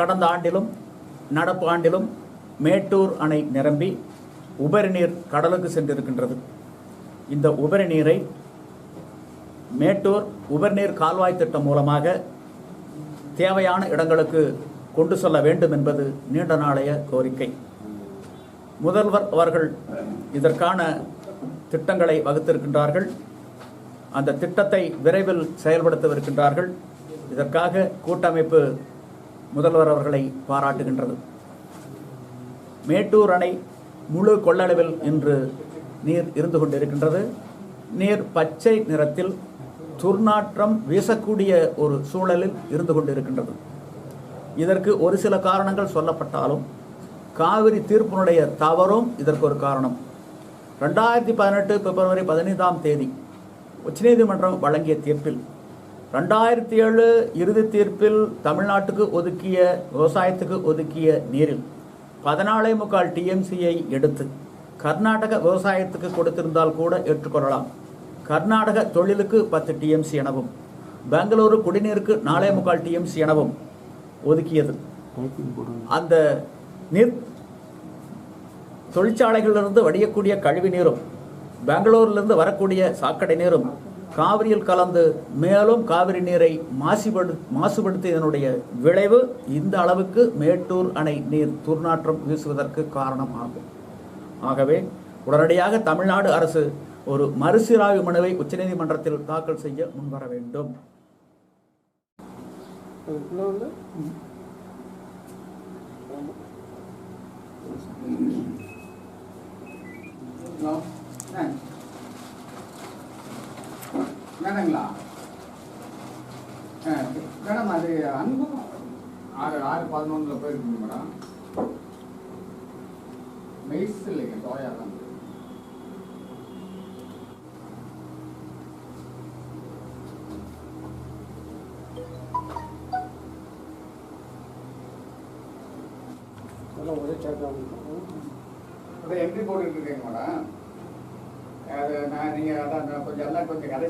கடந்த ஆண்டிலும் நடப்பு ஆண்டிலும் மேட்டூர் அணை நிரம்பி உபரி நீர் கடலுக்கு சென்றிருக்கின்றது. இந்த உபரி நீரை மேட்டூர் உபரிநீர் கால்வாய் திட்டம் மூலமாக தேவையான இடங்களுக்கு கொண்டு செல்ல வேண்டும் என்பது நீண்ட நாளைய கோரிக்கை. முதல்வர் அவர்கள் இதற்கான திட்டங்களை வகுத்திருக்கின்றார்கள். அந்த திட்டத்தை விரைவில் செயல்படுத்தவிருக்கின்றார்கள். இதற்காக கூட்டமைப்பு முதல்வர் அவர்களை பாராட்டுகின்றது. மேட்டூர் அணை முழு கொள்ளளவில் இன்று நீர் இருந்து கொண்டிருக்கின்றது. நீர் பச்சை நிறத்தில் துர்நாற்றம் வீசக்கூடிய ஒரு சூழலில் இருந்து கொண்டிருக்கின்றது. இதற்கு ஒரு சில காரணங்கள் சொல்லப்பட்டாலும் காவிரி தீர்ப்பினுடைய தவறும் இதற்கு ஒரு காரணம். ரெண்டாயிரத்தி பதினெட்டு பிப்ரவரி பதினைந்தாம் தேதி உச்சநீதிமன்றம் வழங்கிய தீர்ப்பில் ரெண்டாயிரத்தி ஏழு இறுதி தீர்ப்பில் தமிழ்நாட்டுக்கு ஒதுக்கிய விவசாயத்துக்கு ஒதுக்கிய நீரில் பதினாலே முக்கால் டிஎம்சியை எடுத்து கர்நாடக விவசாயத்துக்கு கொடுத்திருந்தால் கூட ஏற்றுக்கொள்ளலாம். கர்நாடக தொழிலுக்கு பத்து டிஎம்சி எனவும் பெங்களூரு குடிநீருக்கு நாலே முக்கால் டிஎம்சி எனவும் ஒதுக்கியது. அந்த நீர் தொழிற்சாலைகளிலிருந்து வடியக்கூடிய கழிவு நீரும் பெங்களூரிலிருந்து வரக்கூடிய சாக்கடை நீரும் காவிரியில் கலந்து மேலும் காவிரி நீரை மாசுபடு மாசுபடுத்தியதனுடைய விளைவு இந்த அளவுக்கு மேட்டூர் அணை நீர் துர்நாற்றம் வீசுவதற்கு காரணம் ஆகும் ஆகவே உடனடியாக தமிழ்நாடு அரசு ஒரு மறுசீராய்வு மனுவை உச்சநீதிமன்றத்தில் தாக்கல் செய்ய முன்வர வேண்டும். அதுக்குள்ள வந்து மேடங்களா மேடம் அது அன்பு ஆறு ஆறு பதினொன்றில் போயிருக்குங்க மேடம். மெய்ஸ் இல்லைங்க சோயா தான் ஒரே என்ட்ரி போட்டுட்டு இருக்கேங்க மேடம். அது நான் நீங்கள் அதான் கொஞ்சம் எல்லாம் கொஞ்சம் கதை